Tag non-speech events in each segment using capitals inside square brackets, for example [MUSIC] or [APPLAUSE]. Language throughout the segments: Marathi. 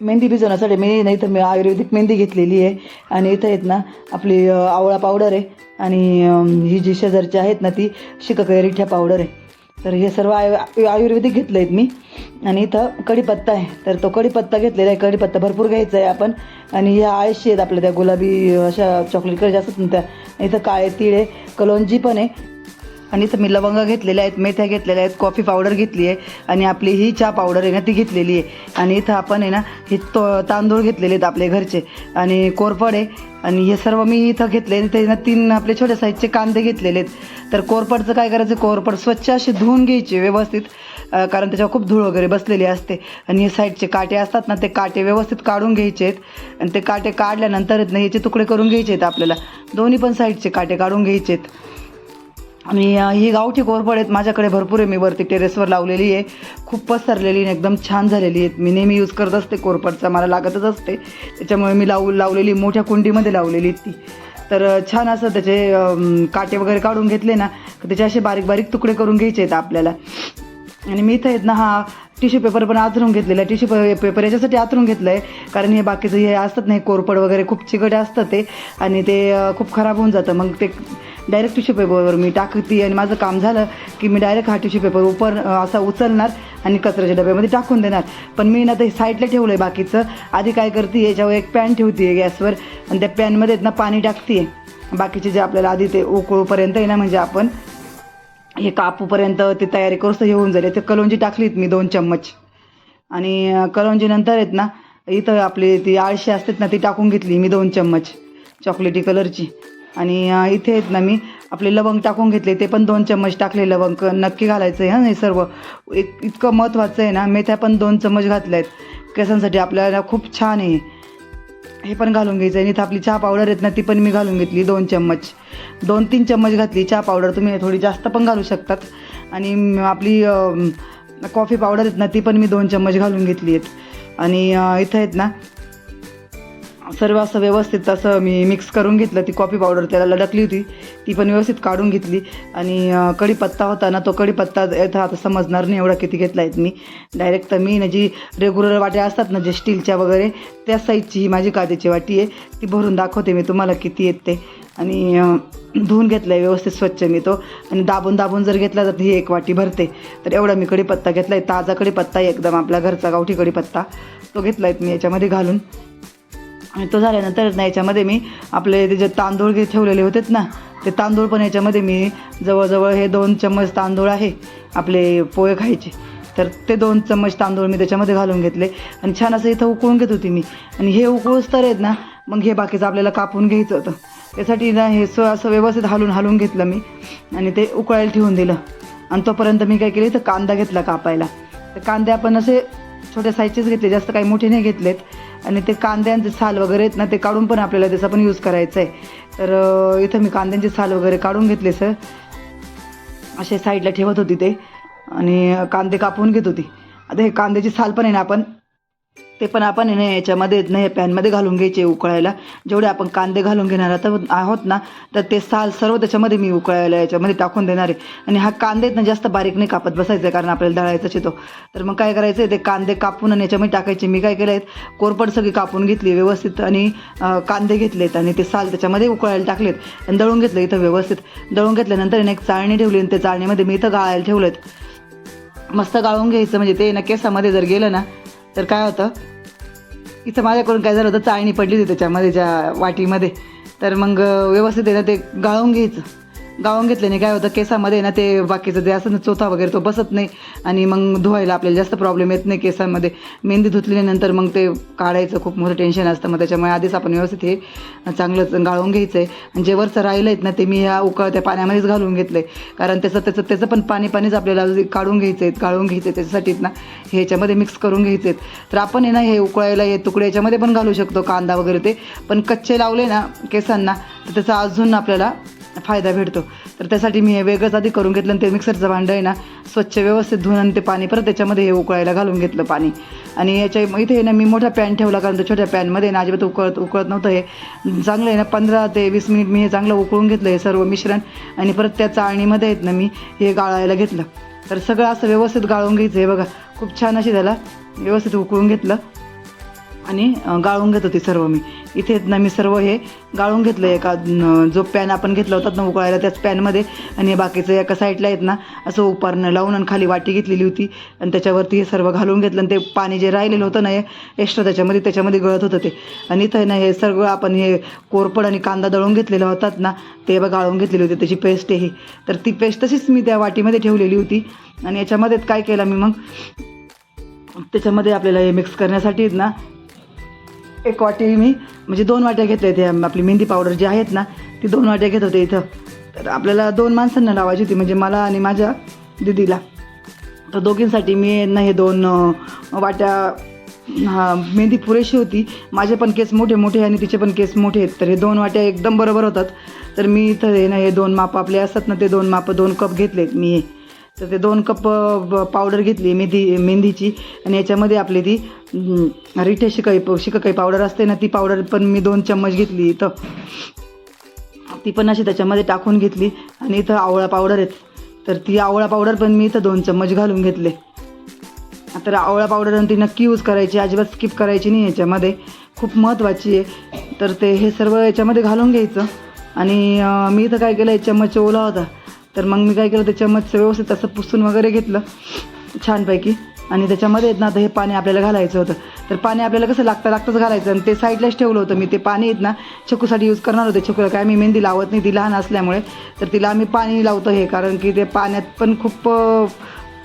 मेहंदी भिजवण्यासाठी मी नाही तर मी आयुर्वेदिक मेहंदी घेतलेली आहे. आणि इथं आहेत ना आपली आवळा पावडर आहे. आणि ही जी शेजारची आहेत ना ती शिककैरिठ्या पावडर आहे. तर हे सर्व आयु आयुर्वेदिक घेतलं आहेत मी. आणि इथं कढीपत्ता आहे. तर तो कढीपत्ता घेतलेला आहे. कढीपत्ता भरपूर घ्यायचा आहे आपण. आणि ह्या आळशी आहेत आपल्या त्या गुलाबी अशा चॉकलेट कलरच्या असतात ना त्या. इथं काळे तीळ आहे कलोंजी पण आहे. आणि इथं मी लवंग घेतलेल्या आहेत मेथ्या घेतलेल्या आहेत कॉफी पावडर घेतली आहे आणि आपली ही चहा पावडर आहे ना ती घेतलेली आहे. आणि इथं आपण आहे ना हे तो तांदूळ घेतलेले आहेत आपले घरचे आणि कोरफड आहे. आणि हे सर्व मी इथं घेतले इथे ना तीन आपले छोट्या साईजचे कांदे घेतलेले आहेत. तर कोरफडचं काय करायचं कोरफड स्वच्छ असे धुवून घ्यायचे व्यवस्थित कारण त्याच्यावर खूप धूळ वगैरे बसलेली असते. आणि हे साईडचे काटे असतात ना ते काटे व्यवस्थित काढून घ्यायचे आहेत. आणि ते काटे काढल्यानंतर ना याचे तुकडे करून घ्यायचे आहेत आपल्याला. दोन्ही पण साईडचे काटे काढून घ्यायचे आहेत. आणि ही गावठी कोरफड आहेत. माझ्याकडे भरपूर आहे. मी वरती टेरेसवर लावलेली आहे. खूप पसरलेली आणि एकदम छान झालेली आहेत. मी नेहमी यूज करत असते कोरफडचा. मला लागतच असते. त्याच्यामुळे मी लावू लावलेली मोठ्या कुंडीमध्ये लावलेली आहेत ती. तर छान असं त्याचे काटे वगैरे काढून घेतले ना तर त्याचे असे बारीक बारीक तुकडे करून घ्यायचे आहेत आपल्याला. आणि मी इथं आहेत ना हा टिश्यू पेपर पण आथरून घेतलेला आहे. टिश्यू पेपर याच्यासाठी आथरून घेतलं आहे कारण हे बाकीचं हे असतात नाही कोरपड वगैरे खूप चिकट असतं ते. आणि ते खूप खराब होऊन जातं. मग ते डायरेक्ट टिश्यू पेपरवर मी टाकते आणि माझं काम झालं की मी डायरेक्ट हा टिश्यू पेपर उपर असा उचलणार आणि कचऱ्याच्या डब्यामध्ये टाकून देणार. पण मी ना ते साईडला ठेवलं आहे बाकीचं. आधी काय करते याच्यावर एक पॅन ठेवते गॅसवर. आणि त्या पॅनमध्ये आहेत ना पाणी टाकते बाकीचे जे आपल्याला आधी ते उकळूपर्यंत आहे ना म्हणजे आपण हे कापूपर्यंत ते तयारी करूस हे होऊन जाईल. ते कलवंजी टाकलीत मी दोन चम्मच. आणि कलवंजी नंतर आहेत ना इथं आपली ती आळशी असतात ना ती टाकून घेतली मी दोन चम्मच चॉकलेटी कलरची. आणि इथे आहेत ना मी आपले लवंग टाकून घेतले ते पण दोन चम्मच टाकले लवंग. क- नक्की घालायचं आहे हां हे सर्व. एक इतकं महत्त्वाचं आहे ना मेथ्या पण दोन चम्मच घातल्या आहेत केसांसाठी आपल्याला खूप छान आहे. हे पण घालून घ्यायचं. आणि इथं आपली चहा पावडर आहेत ना ती पण मी घालून घेतली दोन चम्मच. दोन तीन चम्मच घातली. चहा पावडर तुम्ही थोडी जास्त पण घालू शकतात. आणि आपली कॉफी पावडर आहेत ना ती पण मी दोन चम्मच घालून घेतली आहेत. आणि इथं आहेत ना सर्व असं व्यवस्थित असं मी मिक्स करून घेतलं. ती कॉफी पावडर त्याला लडकली होती. ती पण व्यवस्थित काढून घेतली. आणि कढीपत्ता होता ना तो कढीपत्ता येतं आता समजणार नाही एवढा किती घेतला आहेत मी. डायरेक्ट तर मी ना जी रेग्युलर वाट्या असतात ना जे स्टीलच्या वगैरे त्या साईजची ही माझी काचेची वाटी आहे. ती भरून दाखवते मी तुम्हाला किती येते आणि धुवून घेतलं आहे व्यवस्थित स्वच्छ मी तो. आणि दाबून दाबून जर घेतला तर ही एक वाटी भरते. तर एवढा मी कढीपत्ता घेतला आहे ताजा कढीपत्ता आहे एकदम आपल्या घरचा गावठी कढीपत्ता. तो घेतला आहे मी याच्यामध्ये घालून. आणि तो झाल्यानंतर ना याच्यामध्ये मी आपले ते जे तांदूळ जे ठेवलेले होतेत ना ते तांदूळ पण याच्यामध्ये मी जवळजवळ हे दोन चम्मच तांदूळ आहे आपले पोहे खायचे. तर ते दोन चम्मच तांदूळ मी त्याच्यामध्ये घालून घेतले आणि छान असं इथं उकळून घेत होती मी. आणि हे उकळूस तर आहेत ना मग हे बाकीचं आपल्याला कापून घ्यायचं होतं. त्यासाठी ना हे स असं व्यवस्थित हालून हालून घेतलं मी आणि ते उकळायला ठेवून दिलं. आणि तोपर्यंत मी काय केले तर कांदा घेतला कापायला. तर कांदे आपण असे छोट्या साईजचेच घेतले जास्त काही मोठे नाही घेतलेत. आणि ते कांद्यांचे साल वगैरे आहेत ना ते काढून पण आपल्याला त्याचा पण यूज करायचा आहे तर इथं मी कांद्यांचे साल वगैरे काढून घेतले सर असे साईडला ठेवत होती ते. आणि कांदे कापून घेत होती. आता हे कांद्याची साल पण आहे ना आपण ते पण आपण आहे ना याच्यामध्ये नाही पॅनमध्ये घालून घ्यायचे उकळायला. जेवढे आपण कांदे घालून घेणार आता आहोत ना तर ते साल सर्व त्याच्यामध्ये मी उकळायला याच्यामध्ये टाकून देणार आहे. आणि हा कांदे ना जास्त बारीक नाही कापत बसायचं कारण आपल्याला दळायचाच येतो तर मग काय करायचं आहे ते कांदे कापून आणि याच्यामध्ये टाकायचे. मी काय केलं आहेत कोरपड सगळी कापून घेतली व्यवस्थित आणि कांदे घेतलेत आणि ते साल त्याच्यामध्ये उकळायला टाकलेत आणि दळून घेतलं इथं व्यवस्थित. दळून घेतल्यानंतर एक चाळणी ठेवली आणि त्या चाळणीमध्ये मी इथं गाळायला ठेवलेत. मस्त गाळून घ्यायचं म्हणजे ते ना केसामध्ये जर गेलं ना तर काय होतं? इथं माझ्याकडून काय झालं होतं? चाळणी पडली होती त्याच्यामध्ये ज्या वाटीमध्ये. तर मग व्यवस्थित आहे ना ते गाळून घ्यायचं. गाळून घेतल्याने काय होतं केसामध्ये ना ते बाकीचं जे असं ना चोथा वगैरे तो बसत नाही आणि मग धुवायला आपल्याला जास्त प्रॉब्लेम येत नाही केसांमध्ये. मेहंदी धुतल्यानंतर मग ते काढायचं खूप मोठं टेन्शन असतं. मग त्याच्यामुळे आधीच आपण व्यवस्थित हे चांगलं गाळून घ्यायचं आहे आणि जे वरचं राहिलं आहेत ना ते मी ह्या उकळत्या पाण्यामध्येच घालून घेतलं आहे कारण त्याचं त्याचं त्याचं पण पाणी पाणीच आपल्याला काढून घ्यायचं आहे गाळून घ्यायचं आहे त्याच्यासाठीच ना ह्याच्यामध्ये मिक्स करून घ्यायचे आहेत तर आपण आहे ना हे उकळायला हे तुकडे याच्यामध्ये पण घालू शकतो कांदा वगैरे ते. पण कच्चे लावले ना केसांना तर त्याचा अजून आपल्याला फायदा भेटतो. तर त्यासाठी मी हे वेगळंच आधी करून घेतलं आणि ते मिक्सरचं भांडं आहे ना स्वच्छ व्यवस्थित धुवून आणि ते पाणी परत त्याच्यामध्ये हे उकळायला घालून घेतलं पाणी. आणि याच्या इथे आहे ना मी मोठा पॅन ठेवला कारण त्या छोट्या पॅनमध्ये ना अजिबात उकळत उकळत नव्हतं हे. चांगलं आहे ना पंधरा ते वीस मिनिट मी हे चांगलं उकळून घेतलं हे सर्व मिश्रण. आणि परत त्या चाळणीमध्ये आहेत ना मी हे गाळायला घेतलं. तर सगळं असं व्यवस्थित गाळून घ्यायचं आहे बघा. खूप छान अशी त्याला व्यवस्थित उकळून घेतलं. आणि गाळून घेत होते सर्व मी. इथे आहेत ना मी सर्व हे गाळून घेतलं एका जो पॅन आपण घेतला होता ना उकळायला त्याच पॅनमध्ये. आणि हे बाकीचं एका साईडला आहेत ना असं उपारणं लावून आणि खाली वाटी घेतलेली होती. आणि त्याच्यावरती हे सर्व घालून घेतलं. आणि ते पाणी जे राहिलेलं होतं ना हे एक्स्ट्रा त्याच्यामध्ये त्याच्यामध्ये गळत होतं ते. आणि इथं ना हे सर्व आपण हे कोरपड आणि कांदा दळून घेतलेला होतात ना ते गाळून घेतलेली होती. त्याची पेस्ट आहे ही. तर ती पेस्ट तशीच मी त्या वाटीमध्ये ठेवलेली होती. आणि याच्यामध्ये काय केलं मी मग? त्याच्यामध्ये आपल्याला हे मिक्स करण्यासाठी आहेत ना एक वाटी मी म्हणजे दोन वाट्या घेतल्या होत्या आपली मेहंदी पावडर जी आहेत ना ती दोन वाट्या घेत होते इथं. तर आपल्याला दोन माणसांना लावायची होती म्हणजे मला आणि माझ्या दिदीला. तर दोघींसाठी मी ना हे दोन वाट्या हा मेहंदी पुरेशी होती. माझे पण केस मोठे मोठे आणि तिचे पण केस मोठे आहेत. तर हे दोन वाट्या एकदम बरोबर होतात. तर मी इथं हे ना हे दोन माप आपले असतात ना ते दोन माप दोन कप घेतलेत मी हे. तर ते दोन कप पावडर घेतली मेहंदी मेहंदीची. आणि याच्यामध्ये आपली ती रिठे शिकाई शिकाई पावडर असते ना ती पावडर पण मी दोन चम्मच घेतली इथं. ती पण अशी त्याच्यामध्ये टाकून घेतली. आणि इथं आवळा पावडर आहेत. तर ती आवळा पावडर पण मी इथं दोन चम्मच घालून घेतले. तर आवळा पावडर आणि ती नक्की यूज करायची अजिबात स्किप करायची नाही याच्यामध्ये. खूप महत्त्वाची आहे. तर ते हे सर्व याच्यामध्ये घालून घ्यायचं. आणि मी इथं काय केलं एक चम्मच ओला होता. तर मग मी काय केलं त्याच्यामध्ये व्यवस्थित असं पुसून वगैरे घेतलं छानपैकी. आणि त्याच्यामध्ये येत ना आता हे पाणी आपल्याला घालायचं होतं. तर पाणी आपल्याला कसं लागतं लागतंच घालायचं. आणि ते साईडलाच ठेवलं होतं मी. ते पाणी आहेत ना छकूसाठी यूज करणार होते. छकूला काय मी मेहंदी लावत नाही ती लहान असल्यामुळे. तर तिला आम्ही पाणी लावतो हे कारण की ते पाण्यात पण खूप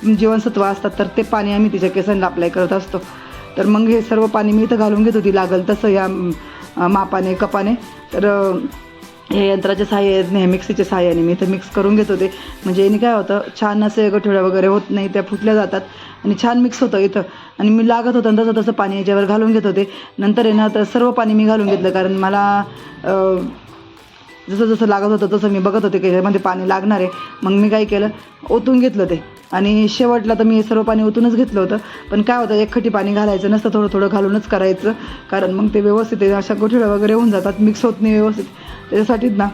जीवनसत्व असतात. तर ते पाणी आम्ही तिच्या केसांना अप्लाय करत असतो. तर मग हे सर्व पाणी मी इथं घालून घेत होती. लागल तसं या मापाने कपाने. तर हे यंत्राच्या सहाय्याने हे मिक्सीच्या सहाय्याने मी इथं मिक्स करून घेत होते. म्हणजे याने काय होतं छान असे गठोड्या वगैरे होत नाही त्या फुटल्या जातात. आणि छान मिक्स होतं इथं. आणि मी लागत होतं तसं तसं पाणी याच्यावर घालून घेत होते. नंतर आहे ना तर सर्व पाणी मी घालून घेतलं. कारण मला जसं जसं लागत होतं तसं मी बघत होते की ह्यामध्ये पाणी लागणार आहे. मग मी काय केलं ओतून घेतलं ते. आणि शेवटला तर मी हे सर्व पाणी ओतूनच घेतलं होतं. पण काय होतं एकखटी पाणी घालायचं नसतं थोडं थोडं घालूनच करायचं. कारण मग ते व्यवस्थित अशा गोठळ्या वगैरे होऊन जातात मिक्स होत नाही व्यवस्थित. त्याच्यासाठीच ना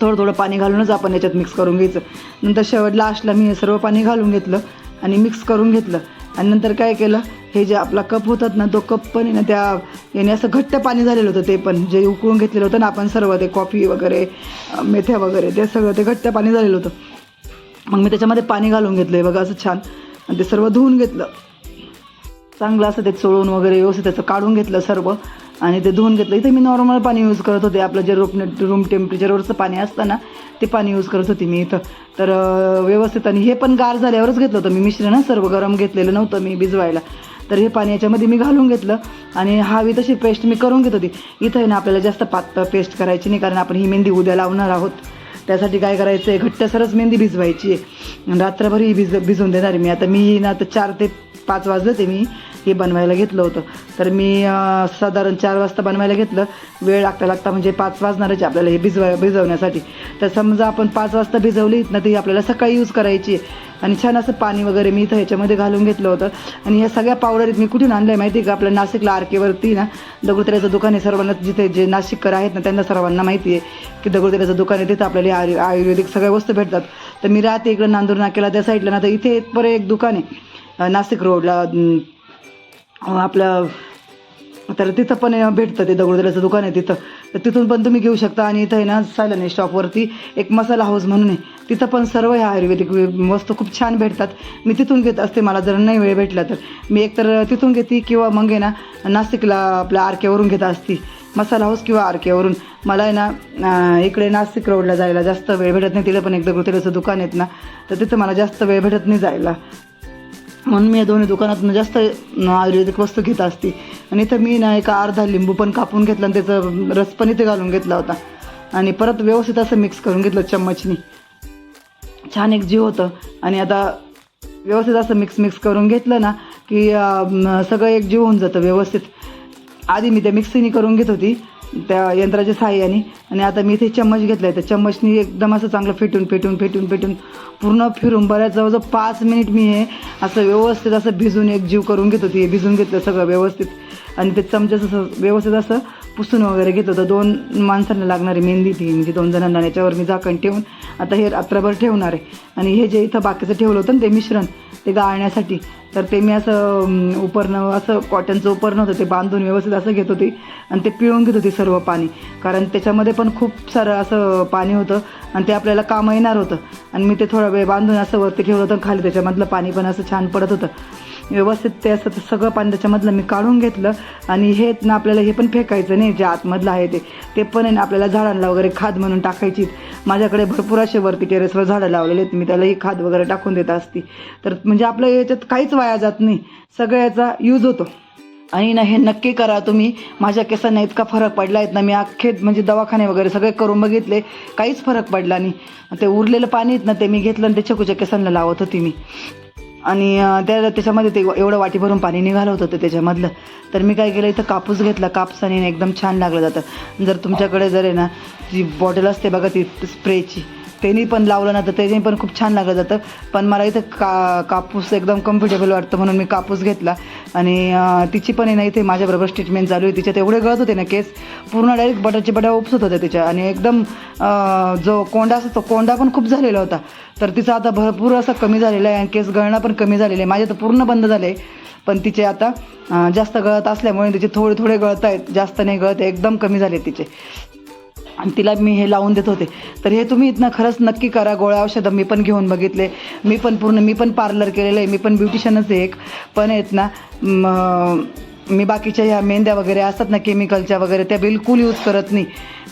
थोडं थोडं पाणी घालूनच आपण याच्यात मिक्स करून घ्यायचं. नंतर शेवट लास्टला मी हे सर्व पाणी घालून घेतलं आणि मिक्स करून घेतलं. आणि नंतर काय केलं हे जे आपला कप होतात ना तो कप पण ना त्या याने असं घट्ट पाणी झालेलं होतं ते पण. जे उकळून घेतलेलं होतं ना आपण सर्व ते कॉफी वगैरे मेथ्या वगैरे ते सगळं ते घट्ट पाणी झालेलं होतं. मग मी त्याच्यामध्ये पाणी घालून घेतलं आहे बघा असं छान. आणि ते सर्व धुवून घेतलं. चांगलं असं ते चोळून वगैरे व्यवस्थित त्याचं काढून घेतलं सर्व. आणि ते धुवून घेतलं. इथे मी नॉर्मल पाणी यूज करत होते. आपलं जे रूम रूम टेम्परेचरवरचं पाणी असतं ना ते पाणी यूज करत होते मी इथं. तर व्यवस्थित आणि हे पण गार झाल्यावरच घेतलं होतं मी. मिश्रण सर्व गरम घेतलेलं नव्हतं मी भिजवायला. तर हे पाणी याच्यामध्ये मी घालून घेतलं. आणि हवी तशी पेस्ट मी करून घेत होती. इथं आहे ना आपल्याला जास्त पातळ पेस्ट करायची नाही. कारण आपण ही मेहंदी उद्या लावणार आहोत. त्यासाठी काय करायचं आहे घट्टसरच मेहंदी भिजवायची आहे. रात्रभरही रात्रभर ही भिज भिजवून देणार मी. आता मी ना आता चार ते पाच वाजलं ते मी. हे बनवायला घेतलं होतं. तर मी साधारण चार वाजता बनवायला घेतलं. वेळ लागता लागता म्हणजे पाच वाजणारच आहे आपल्याला हे भिजवा भिजवण्यासाठी. तर समजा आपण पाच वाजता भिजवली ना ती आपल्याला सकाळी यूज करायची आहे. आणि छान असं पाणी वगैरे मी इथं ह्याच्यामध्ये घालून घेतलं होतं. आणि ह्या सगळ्या पावडर मी कुठून आणलं आहे माहिती आहे का? आपल्या नाशिकला आरकेवरती ना दगडूतऱ्याचं दुकान आहे सर्वांना. जिथे जे नाशिककर आहेत ना त्यांना सर्वांना माहिती आहे की दगडूतऱ्याचं दुकान आहे तिथं आपल्याला आयु आयुर्वेदिक सगळ्या वस्तू भेटतात. तर मी राहते इकडं नांदूर नाक्याला त्या साईडला ना तर इथे बरं एक दुकान आहे नाशिक रोडला आपलं तर तिथं पण भेटतं ते दगडूदऱ्याचं दुकान आहे तिथं. तर तिथून पण तुम्ही घेऊ शकता आणि इथं आहे ना सायलन आहे शॉपवरती एक मसाला हाऊस म्हणून आहे. तिथं पण सर्व ह्या आयुर्वेदिक वस्तू खूप छान भेटतात. मी तिथून घेत असते मला जर नाही वेळ भेटला तर. मी एकतर तिथून घेते किंवा मग आहे ना नाशिकला आपल्या आरकेवरून घेत असती. मसाला हाऊस किंवा आरकेवरून. मला आहे ना इकडे नाशिक रोडला जायला जास्त वेळ भेटत नाही. तिथं पण एक दगडूदऱ्याचं दुकान आहेत ना तर तिथं मला जास्त वेळ भेटत नाही जायला. म्हणून मी या दोन्ही दुकानातून जास्त आयुर्वेदिक वस्तू घेत असते. आणि इथं मी ना एका अर्धा लिंबू पण कापून घेतला आणि त्याचं रस पण इथे घालून घेतला होता. आणि परत व्यवस्थित असं मिक्स करून घेतलं चम्मचनी. छान एक जीव होतं. आणि आता व्यवस्थित असं मिक्स मिक्स करून घेतलं ना की सगळं एक जीव होऊन जातं व्यवस्थित. आधी मी त्या मिक्सीने करून घेत होती. त्या यंत्राच्या साहाय्याने आणि आता मी इथे चम्मच घेतला आहे त्या चम्मचनी एकदम असं चांगलं फेटून फेटून फेटून फेटून पूर्ण फिरून बऱ्याच जवळजवळ पाच मिनिट मी हे असं व्यवस्थित असं भिजून एक जीव करून घेत. होती भिजून घेतलं सगळं व्यवस्थित. आणि ते चमच्याचं असं व्यवस्थित असं पुसून वगैरे घेत होतं. दोन माणसांना लागणारी मेहंदी ती म्हणजे दोन जणांना याच्यावर मी झाकण ठेवून आता हे रात्रभर ठेवणार आहे. आणि हे जे इथं बाकीचं ठेवलं होतं ना ते मिश्रण ते गाळण्यासाठी तर ते मी असं उपरणं असं कॉटनचं उपरणं होतं ते बांधून व्यवस्थित असं घेत होती. आणि ते पिळून घेत होती सर्व पाणी. कारण त्याच्यामध्ये पण खूप सारं असं पाणी होतं आणि ते आपल्याला कामं येणार होतं. आणि मी ते थोडा वेळ बांधून असं वरती ठेवलं होतं खाली त्याच्यामधलं पाणी पण असं छान पडत होतं. व्यवस्थित ते असं ते सगळं पाणी त्याच्यामधलं मी काढून घेतलं. आणि हे ना आपल्याला हे पण फेकायचं नाही जे आतमधलं आहे ते. ते पण आहे ना आपल्याला झाडांना वगैरे खाद म्हणून टाकायची माझ्याकडे भरपूर असे वरती टेरेसवर झाडं लावलेले आहेत. मी त्यालाही खाद वगैरे टाकून देत असती. तर म्हणजे आपल्या याच्यात काहीच वाया जात नाही. सगळ्याचा यूज होतो. आणि ना हे नक्की करा तुम्ही. माझ्या केसांना इतका फरक पडला आहेत ना मी अख्खे म्हणजे दवाखाने वगैरे सगळे करून बघितले. काहीच फरक पडला नाही. ते उरलेलं पाणी आहेत ना ते मी घेतलं आणि ते छकूच्या केसांना लावत होती मी. आणि त्या त्याच्यामध्ये ते एवढं वाटी भरून पाणी निघालं होतं ते त्याच्यामधलं. तर मी काय केलं इथं कापूस घेतला. कापसाने एकदम छान लागलं जातं. जर तुमच्याकडे जर आहे ना जी बॉटल असते बघा ती स्प्रेची. त्यांनी पण लावलं ना तर त्याने पण खूप छान लागलं जातं. पण मला इथं का कापूस एकदम कम्फर्टेबल वाटतं म्हणून मी कापूस घेतला. आणि तिची पण आहे ना इथे माझ्याबरोबर ट्रीटमेंट चालू आहे. तिच्यात एवढे गळत होते ना केस पूर्ण डायरेक्ट बटाचे बटा उपसत होते तिच्या. आणि एकदम जो कोंडा असतो तो कोंडा पण खूप झालेला होता. तर तिचा आता भरपूर असं कमी झालेला आहे आणि केस गळणं पण कमी झालेलं आहे. माझे तर पूर्ण बंद झाले. पण तिचे आता जास्त गळत असल्यामुळे तिचे थोडे थोडे गळत आहेत. जास्त नाही गळत आहे, एकदम कमी झाले तिचे. आणि तिला मी हे लावून देत होते. तर हे तुम्ही इथनं खरंच नक्की करा. गोळ्या औषधं मी पण घेऊन बघितले. मी पण पूर्ण मी पण पार्लर केलेलं आहे. मी पण ब्युटिशियनच आहे एक. पण आहेत ना मी बाकीच्या ह्या मेंद्या वगैरे असतात ना केमिकलच्या वगैरे त्या बिलकुल यूज करत नाही.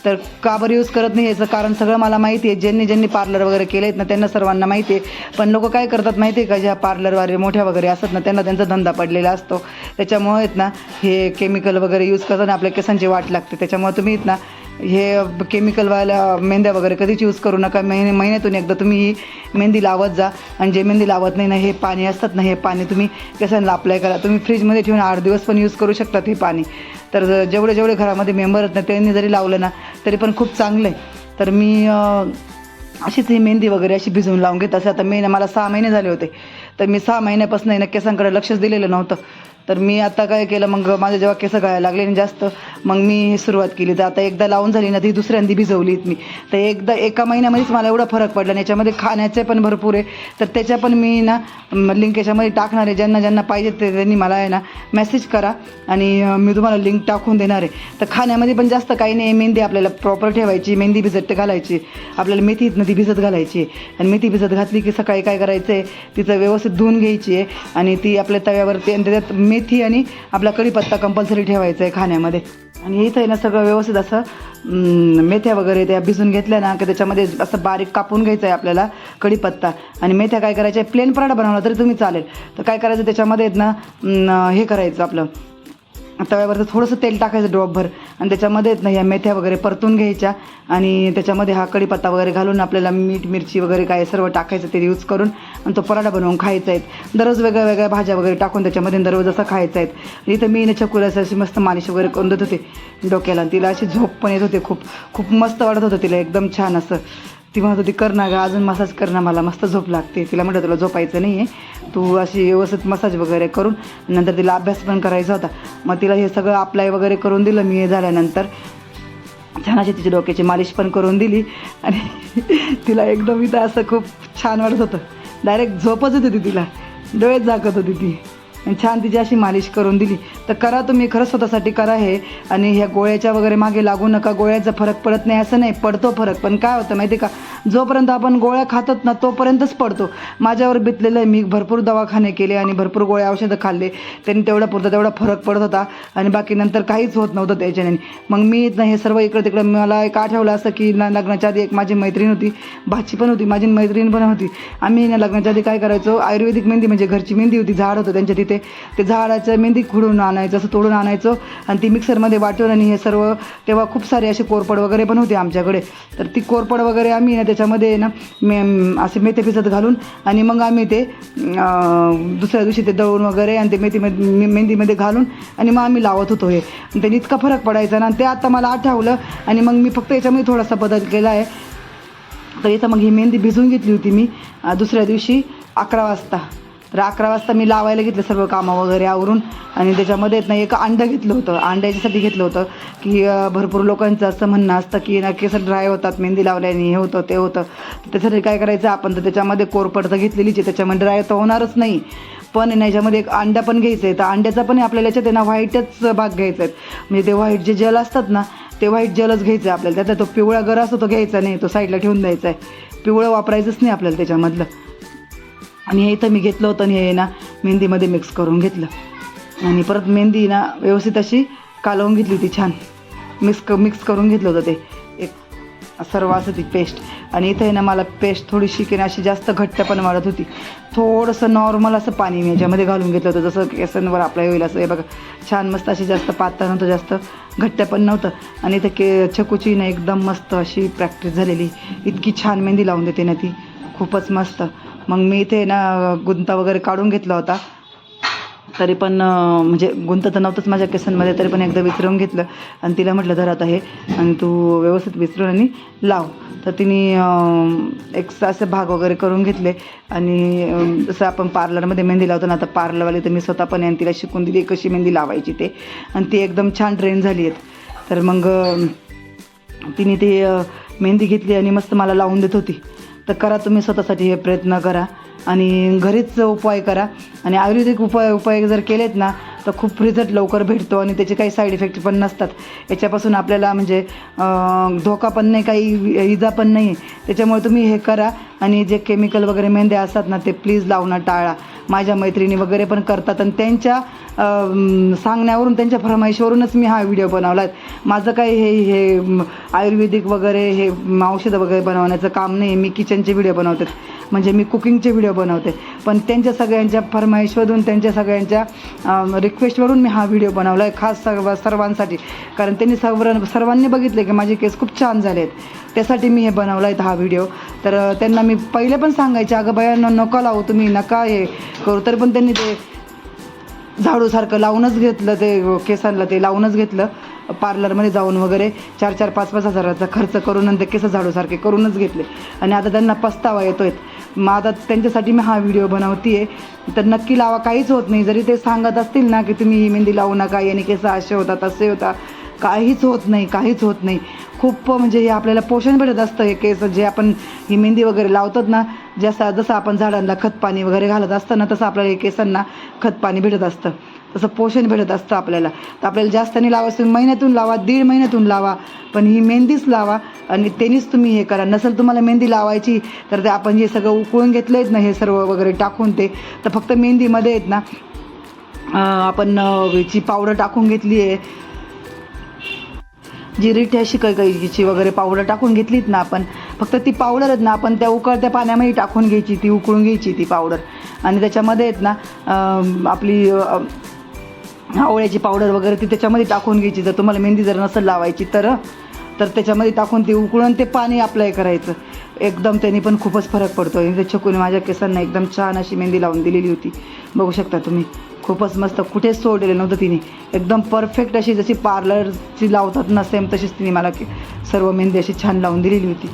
तर का बरं यूज करत नाही याचं कारण सगळं मला माहिती आहे. ज्यांनी ज्यांनी पार्लर वगैरे केले आहेत ना त्यांना सर्वांना माहिती आहे. पण लोक काय करतात माहिती आहे का? ज्या पार्लरवाले मोठ्या वगैरे असतात ना त्यांना त्यांचा धंदा पडलेला असतो. त्याच्यामुळे आहेत ना हे केमिकल वगैरे यूज करताना आपल्या केसांची वाट लागते. त्याच्यामुळे तुम्ही आहेत ना हे केमिकलवाल्या मेहंद्या वगैरे कधीच यूज करू नका. महिने महिन्यातून एकदा तुम्ही ही मेहंदी लावत जा. आणि जे मेहंदी लावत नाही ना हे पाणी असतात ना हे पाणी तुम्ही केसांना अप्लाय करा? तुम्ही फ्रीजमध्ये ठेवून आठ दिवस पण यूज करू शकतात हे पाणी. तर जेवढे जेवढे घरामध्ये मेंबर आहेत ना त्यांनी जरी लावलं ना तरी पण खूप चांगलं आहे तर मी अशीच ही मेहंदी वगैरे अशी भिजवून लावून घेत असे. आता मी मला सहा महिने झाले होते. तर मी सहा महिन्यापासून ना केसांकडे लक्षच दिलेलं नव्हतं. तर मी आता काय केलं मग माझे जेव्हा केस गळायला लागले आणि जास्त मग मी सुरुवात केली. तर आता एकदा लावून झाली ना ती दुसऱ्यांदी भिजवलीत मी. तर एकदा एका महिन्यामध्येच मला एवढा फरक पडला आणि याच्यामध्ये खाण्याचे पण भरपूर आहे. तर त्याच्या पण मी ना लिंक याच्यामध्ये टाकणार आहे. ज्यांना ज्यांना पाहिजे ते त्यांनी मला आहे ना मेसेज करा आणि मी तुम्हाला लिंक टाकून देणार आहे. तर खाण्यामध्ये पण जास्त काही नाही. मेहंदी आपल्याला प्रॉपर ठेवायची मेहंदी भिजत घालायची. आपल्याला मेथी नदी भिजत घालायची. आणि मेथी भिजत घातली की सकाळी काय करायचं आहे तिचं व्यवस्थित धुवून घ्यायची आहे. आणि ती आपल्या तव्यावरती आणि त्याच्यात मेथी आणि आपला कढीपत्ता कंपल्सरी ठेवायचा आहे खाण्यामध्ये. आणि इथं आहे ना सगळं व्यवस्थित असं मेथ्या वगैरे त्या भिजून घेतल्या ना की त्याच्यामध्ये असं बारीक कापून घ्यायचं आहे आपल्याला कढीपत्ता. आणि मेथ्या काय करायच्या प्लेन पराठा बनवला तरी तुम्ही चालेल. तर काय करायचं त्याच्यामध्ये आहेत ना हे करायचं आपलं. तव्यावरचं थोडंसं तेल टाकायचं ड्रॉपभर. आणि त्याच्यामध्ये ना ह्या मेथ्या वगैरे परतून घ्यायच्या. आणि त्याच्यामध्ये हा कढीपत्ता वगैरे घालून आपल्याला मीठ मिरची वगैरे काय सर्व टाकायचं ते यूज करून आणि तो पराठा बनवून खायचा आहेत दररोज वेगळ्या वेगळ्या भाज्या वगैरे टाकून त्याच्यामध्ये दररोज असं खायचं आहेत इथं मी चकुला अशी मस्त मालिश वगैरे करून देत होते डोक्याला. तिला अशी झोप पण येत होते खूप. खूप मस्त वाटत होतं तिला. एकदम छान असं. ती म्हणत होती कर ना ग अजून मसाज कर ना मला मस्त झोप लागते. तिला म्हटलं तुला झोपायचं नाही आहे तू अशी व्यवस्थित मसाज वगैरे करून नंतर तिला अभ्यास पण करायचा होता. मग तिला हे सगळं अप्लाय वगैरे करून दिलं मी हे झाल्यानंतर. छान अशी तिची डोक्याची मालिश पण करून दिली. आणि [LAUGHS] तिला एकदम इथं असं खूप छान वाटत होतं. डायरेक्ट झोपच होती तिला. डोळेच जागत होती ती. छान तिची अशी मालिश करून दिली. तर करा तुम्ही खरंच स्वतःसाठी करा हे. आणि ह्या गोळ्याच्या वगैरे मागे लागू नका. गोळ्याचा फरक पडत नाही असं नाही. पडतो फरक. पण काय होतं माहिती आहे का? जोपर्यंत आपण गोळ्या खातात ना तोपर्यंतच पडतो. माझ्यावर बितलेलं आहे. मी भरपूर दवाखाने केले आणि भरपूर गोळ्या औषधं खाल्ले. त्यांनी तेवढा पुरता तेवढा फरक पडत होता. आणि बाकी नंतर काहीच होत नव्हतं त्याच्याने. मग मी ना हे सर्व इकडं तिकडं मला एक आठवलं असं की ना लग्नाच्या आधी एक माझी मैत्रीण होती. भाची पण होती. माझी मैत्रीण पण होती. आम्ही ना लग्नाच्या आधी काय करायचो? आयुर्वेदिक मेहंदी म्हणजे घरची मेहंदी होती. झाड होतं त्यांच्या तिथे. ते झाडाचं मेहंदी खुडून आणायचं असं तोडून आणायचो आणि ती मिक्सरमध्ये वाटून आणि हे सर्व तेव्हा खूप सारे असे कोरपड वगैरे पण होते आमच्याकडे. तर ती कोरपड वगैरे आम्ही ना त्याच्यामध्ये ना मे असे मेथे भिजत घालून आणि मग आम्ही ते दुसऱ्या दिवशी ते दळून वगैरे आणि ते मेथीमध्ये मेहंदीमध्ये घालून आणि मग आम्ही लावत होतो हे. त्यांनी इतका फरक पडायचा ना आणि ते आता मला आठवलं आणि मग मी फक्त याच्यामध्ये थोडासा बदल केला आहे. तर इथं मग ही मेहंदी भिजवून घेतली होती मी दुसऱ्या दिवशी अकरा वाजता. तर अकरा वाजता मी लावायला घेतलं सर्व कामं वगैरे आवरून आणि त्याच्यामध्ये ना एक अंडं घेतलं होतं अंड्याच्यासाठी घेतलं होतं की भरपूर लोकांचं असं म्हणणं असतं की ना केस ड्राय होतात मेहंदी लावल्याने हे होतं ते होतं. त्याच्यासाठी काय करायचं आपण तर त्याच्यामध्ये कोरपड तर घेतलेलीच आहे त्याच्यामध्ये ड्राय तर होणारच नाही. पण याच्यामध्ये एक अंडा पण घ्यायचं आहे तर अंड्याचा पण आपल्याला याच्यात त्यांना व्हाईटच भाग घ्यायचा आहे म्हणजे ते व्हाईट जे जल असतात ना ते व्हाईट जलच घ्यायचं आहे आपल्याला. त्यातला तो पिवळा गर असतो तो घ्यायचा नाही तो साईडला ठेवून द्यायचा आहे पिवळं वापरायचंच नाही आपल्याला त्याच्यामधलं. आणि हे इथं मी घेतलं होतं आणि हे ना मेहंदीमध्ये मिक्स करून घेतलं. आणि परत मेहंदी ना व्यवस्थित अशी कालवून घेतली होती छान. मिक्स क मिक्स करून घेतलं होतं ते. एक सर्व असं ती पेस्ट आणि इथं आहे ना मला पेस्ट थोडीशी की ना अशी जास्त घट्ट पण वाढत होती. थोडंसं नॉर्मल असं पाणी मी याच्यामध्ये घालून घेतलं होतं. जसं केसांवर अप्लाय होईल असं. हे बघा छान मस्त अशी जास्त पातळ नव्हतं जास्त घट्ट पण नव्हतं. आणि इथं के छकूची ना एकदम मस्त अशी प्रॅक्टिस झालेली. इतकी छान मेहंदी लावून देते ना ती. खूपच मस्त. मग मी इथे ना गुंता वगैरे काढून घेतला होता. तरी पण म्हणजे गुंत तर नव्हतंच माझ्या केसांमध्ये तरी पण एकदा विसरून घेतलं. आणि तिला म्हटलं धर आता हे आणि तू व्यवस्थित विसरून आणि लाव. तर तिने एक असे भाग वगैरे करून घेतले. आणि जसं आपण पार्लरमध्ये मेहंदी लावतो ना आता पार्लरवाली तर मी स्वतः पण आहे आणि तिला शिकून दिली कशी मेहंदी लावायची ते. आणि ती एकदम छान ट्रेन झाली आहेत. तर मग तिने ती मेहंदी घेतली आणि मस्त मला लावून देत होती. तर करा तुम्ही स्वतःसाठी हे प्रयत्न करा आणि घरीच उपाय करा. आणि आयुर्वेदिक उपाय उपाय जर केलेत ना तर खूप रिझल्ट लवकर भेटतो आणि त्याचे काही साईड इफेक्ट पण नसतात. याच्यापासून आपल्याला म्हणजे धोका पण नाही काही इजा पण नाही. त्याच्यामुळे तुम्ही हे करा. आणि जे केमिकल वगैरे मेहंद्या असतात ना ते प्लीज लावणं टाळा. माझ्या मैत्रिणी वगैरे पण करतात आणि त्यांच्या सांगण्यावरून त्यांच्या फरमाईशवरूनच मी हा व्हिडिओ बनवला. आहे माझं काही हे हे आयुर्वेदिक वगैरे हे औषधं वगैरे बनवण्याचं काम नाही. मी किचनचे व्हिडिओ बनवते. म्हणजे मी कुकिंगचे व्हिडिओ बनवते. पण त्यांच्या सगळ्यांच्या फरमाईशवरून त्यांच्या सगळ्यांच्या रिक्वेस्टवरून मी हा व्हिडिओ बनवला आहे खास सर्व सर्वांसाठी. कारण त्यांनी सर्व सर्वांनी बघितले की माझे केस खूप छान झाले आहेत त्यासाठी मी हे बनवला आहे हा व्हिडिओ तर त्यांना मी पहिले पण सांगायचे अगं बायांना नका लावू तुम्ही नका हे करू. तरी पण त्यांनी ते झाडूसारखं लावूनच घेतलं ते केसांना ते लावूनच घेतलं. पार्लरमध्ये जाऊन वगैरे चार चार पाच पाच हजाराचा खर्च करून नंतर ते केस झाडूसारखे करूनच घेतले. आणि आता त्यांना पस्तावा येतो आहेत मग आता त्यांच्यासाठी मी हा व्हिडिओ बनवते तर नक्की लावा काहीच होत नाही. जरी ते सांगत असतील ना की तुम्ही ही मेहंदी लावू नका याने केस असे होतात असे होता काहीच होत नाही काहीच होत नाही. खूप म्हणजे हे आपल्याला पोषण भेटत असतं. हे केस जे आपण ही मेहंदी वगैरे लावतात ना जसा जसं आपण झाडांना खतपाणी वगैरे घालत असतं ना तसं आपल्याला हे केसांना खतपाणी भेटत असतं. तसं पोषण भेटत असतं आपल्याला. तर आपल्याला जास्त नाही लावायचं महिन्यातून लावा दीड महिन्यातून लावा पण ही मेहंदीच लावा आणि तेनीच तुम्ही हे करा. नसेल तुम्हाला मेहंदी लावायची तर ते आपण हे सगळं उकळून घेतलं आहेत ना हे सर्व वगैरे टाकून ते. तर फक्त मेहंदीमध्ये आहेत ना आपण जी ह्याची पावडर टाकून घेतली आहे जी रिठ्या शिकायची वगैरे पावडर टाकून घेतलीत ना आपण फक्त ती पावडरच ना आपण त्या उकळत्या पाण्यामध्ये टाकून घ्यायची ती उकळून घ्यायची ती पावडर. आणि त्याच्यामध्ये आहेत ना आपली आवळ्याची पावडर वगैरे ती त्याच्यामध्ये टाकून घ्यायची. जर तुम्हाला मेहंदी जर नसेल लावायची तर तर त्याच्यामध्ये टाकून ते उकळून ते पाणी अप्लाय करायचं. एकदम त्यांनी पण खूपच फरक पडतो आणि ते छकून माझ्या केसांना एकदम छान अशी मेहंदी लावून दिलेली होती. बघू शकता तुम्ही. खूपच मस्त कुठेच सोडलेलं नव्हतं तिने. एकदम परफेक्ट अशी जशी पार्लरची लावतात ना सेम तशीच तिने मला सर्व मेहंदी अशी छान लावून दिलेली होती.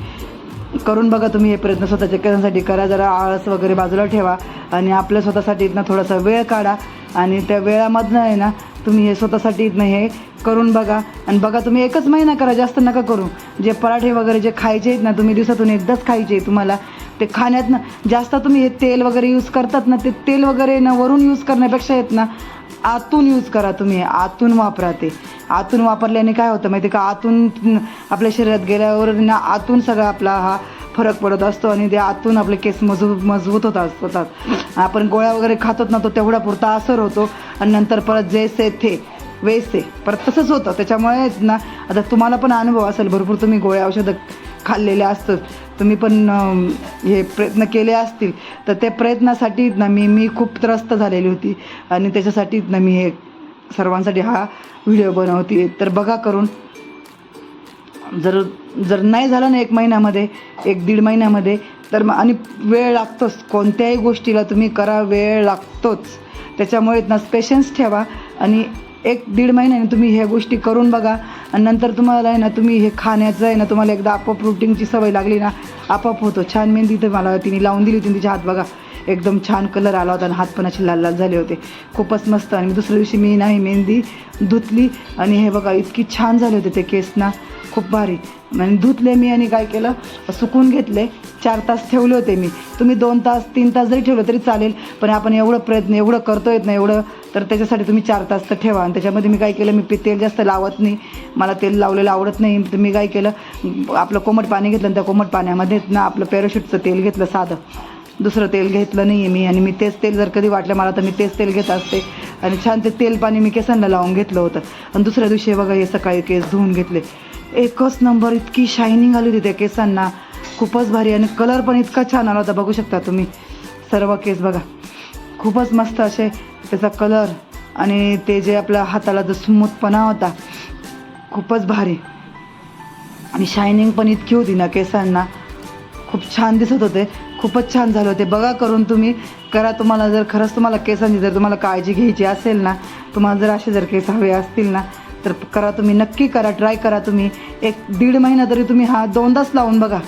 करून बघा तुम्ही हे प्रयत्न स्वतःच्या केसांसाठी करा जरा आळस वगैरे बाजूला ठेवा आणि आपल्या स्वतःसाठी इथनं थोडासा वेळ काढा आणि त्या वेळामधनं आहे ना तुम्ही हे स्वतःसाठी इथनं हे करून बघा. आणि बघा तुम्ही एकच महिना करा जास्त नका करू. जे पराठे वगैरे जे खायचे आहेत ना तुम्ही दिवसातून एकदाच खायचे तुम्हाला. ते खाण्यात ना जास्त तुम्ही हे तेल वगैरे यूज करतात ना ते तेल वगैरे ना वरून यूज करण्यापेक्षा आहेत ना आतून यूज करा तुम्ही आतून वापरा ते. आतून वापरल्याने काय होतं माहिती का? आतून आपल्या शरीरात गेल्यावर ना आतून सगळा आपला हा फरक पडत असतो आणि ते आतून आपले केस मजबूत मजबूत होत असतात आपण गोळ्या वगैरे खातोत ना तो तेवढा पुरता असर होतो आणि नंतर परत जैसे थे वैसे. परत तसंच होतं. त्याच्यामुळे ना आता तुम्हाला पण अनुभव असेल भरपूर तुम्ही गोळ्या औषधं खाल्लेल्या असतं तुम्ही पण हे प्रयत्न केले असतील तर त्या प्रयत्नासाठी ना मी मी खूप त्रस्त झालेली होती. आणि त्याच्यासाठीच ना मी हे सर्वांसाठी हा व्हिडिओ बनवते. तर बघा करून जर जर नाही झालं ना एक महिन्यामध्ये एक दीड महिन्यामध्ये तर मग आणि वेळ लागतोच. कोणत्याही गोष्टीला तुम्ही करा वेळ लागतोच. त्याच्यामुळे ना पेशन्स ठेवा. आणि एक दीड महिन्याने तुम्ही ह्या गोष्टी करून बघा. आणि नंतर तुम्हाला आहे ना तुम्ही हे खाण्याचं आहे ना तुम्हाला एकदा आपोआप रुटीनची सवय लागली ना आपोआप होतो. छान मेहंदी तर मला तिने लावून दिली होती तिच्या हात बघा एकदम छान कलर आला होता आणि हात पण असे लाल लाल झाले होते. खूपच मस्त. आणि दुसऱ्या दिवशी मी नाही मेहंदी धुतली आणि हे बघा इतकी छान झाले होते ते केस ना. खूप भारी. आणि धुतले मी आणि काय केलं? सुकून घेतले. चार तास ठेवले होते मी. तुम्ही दोन तास तीन तास जरी ठेवलं तरी चालेल पण आपण एवढं प्रयत्न एवढं करतो येत ना एवढं. तर त्याच्यासाठी तुम्ही चार तास तर ठेवा. आणि त्याच्यामध्ये मी काय केलं? मी तेल जास्त लावत नाही. मला तेल लावलेलं आवडत नाही. तर मी काय केलं? आपलं कोमट पाणी घेतलं आणि त्या कोमट पाण्यामध्ये ना आपलं पॅराशूटचं तेल घेतलं साधं. दुसरं तेल घेतलं नाही आहे मी. आणि मी तेच तेल जर कधी वाटलं मला तर मी तेच तेल घेत असते. आणि छान ते तेल पाणी मी केसांना लावून घेतलं होतं. आणि दुसऱ्या दिवशी बघा हे सकाळी केस धुवून घेतले. एकच नंबर इतकी शायनिंग आली होती त्या केसांना. खूपच भारी आणि कलर पण इतका छान आला होता बघू शकता तुम्ही. सर्व केस बघा. खूपच मस्त असे त्याचा कलर आणि ते जे आपल्या हाताला जो स्मूथपणा होता खूपच भारी. आणि शायनिंग पण इतकी होती ना केसांना. खूप छान दिसत होते. खूपच छान झाले होते. बघा करून तुम्ही. करा तुम्हाला जर खरंच तुम्हाला केसांची जर तुम्हाला काळजी घ्यायची असेल ना तुम्हाला जर असे जर केस हवे असतील ना तर करा तुम्ही नक्की करा ट्राय करा तुम्ही. एक दीड महिना तरी तुम्ही हा दोनदाच लावून बघा.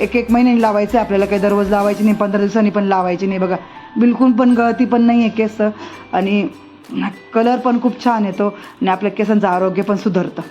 एक एक महिन्याने लावायचे आपल्याला काही दररोज लावायची नाही पंधरा दिवसांनी पण लावायची नाही बघा. बिलकुल पण गळती पण नाही आहे केस. आणि कलर पण खूप छान येतो आणि आपल्या केसांचं आरोग्य पण सुधारतं.